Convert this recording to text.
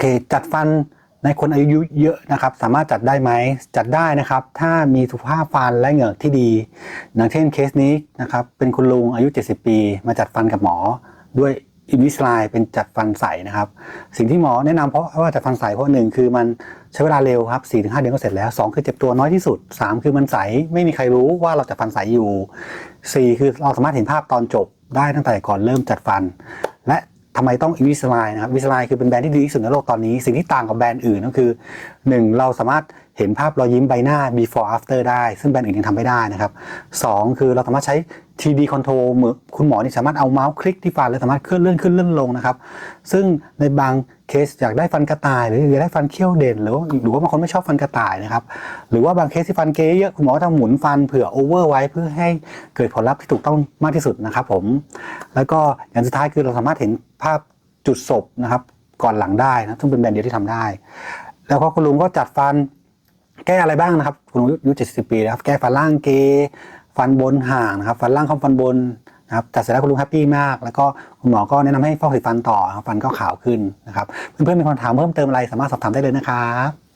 เคจัดฟันในคนอายุเยอะนะครับ สามารถจัดได้ไหมจัดได้นะครับ ถ้ามีสุขภาพฟันและเหงือกที่ดีอย่างเช่นเคสนี้นะครับ เป็นคุณลุงอายุ 70 ปี มาจัดฟันกับหมอ ด้วยอินวิสไลเป็นจัดฟันใสนะครับ สิ่งที่หมอแนะนำเพราะว่าจัดฟันใสเพราะหนึ่งคือมันใช้เวลาเร็วครับ4-5เดือนก็เสร็จแล้ว2คือเจ็บตัวน้อยที่สุด3คือมันใสไม่มีใครรู้ว่าเราจัดฟันใสอยู่4คือเราสามารถเห็นภาพตอนจบได้ตั้งแต่ก่อนเริ่มจัดฟันำไมต้องอินวิสไลนะครับวิสไลคือเป็นแบรนด์ที่ดีที่สุดในโลกตอนนี้ สิ่งที่ต่างกับแบรนด์อื่นก็คือ 1. เราสามารถ เห็นภาพรอยยิ้มใบหน้า before after ได้ ซึ่งแบรนด์อื่นยังทำไม่ได้นะครับ 2. คือเราสามารถใช้ 3D control เหมือนคุณหมอนี่สามารถเอาเมาส์คลิกที่ฟันแล้วสามารถเคลื่อนเลื่อนขึ้นเลื่อนลงนะครับ ซึ่งในบางเคสอยากได้ฟันกระต่าย หรืออยากได้ฟันเขี้ยวเด่น หรือว่าหรือว่าบางคนไม่ชอบฟันกระต่ายนะครับ หรือว่าบางเคสที่ฟันเกยเยอะคุณหมอก็จะหมุนฟันเผื่อโอเวอร์ไว้เพื่อให้เกิดผลลัพธ์ที่ถูกต้องมากที่สุดนะครับผม แล้วก็อย่างสุดท้ายคือเราสามารถเห็นภาพจุดศพนะครับก่อนหลังได้นะซึ่งเป็นแบรนด์เดียวที่ทำได้ แล้วก็คุณลุงก็จัดฟัน แก้อะไรบ้างนะครับคุณลุงอายุ70ปีนะครับ แก้ฟันล่างเกฟันบนห่างนะครับ ฟันล่างข้าฟันบนนะครับจัดเสร็จแล้วคุณลุงแฮปปี้มาก แล้วก็คุณหมอก็แนะนำให้ฟอกสีฟันต่อนะครับฟันก็ขาวขึ้นนะครับ เพื่อนๆมีคำถามเพิ่มเติมอะไรสามารถสอบถามได้เลยนะครับ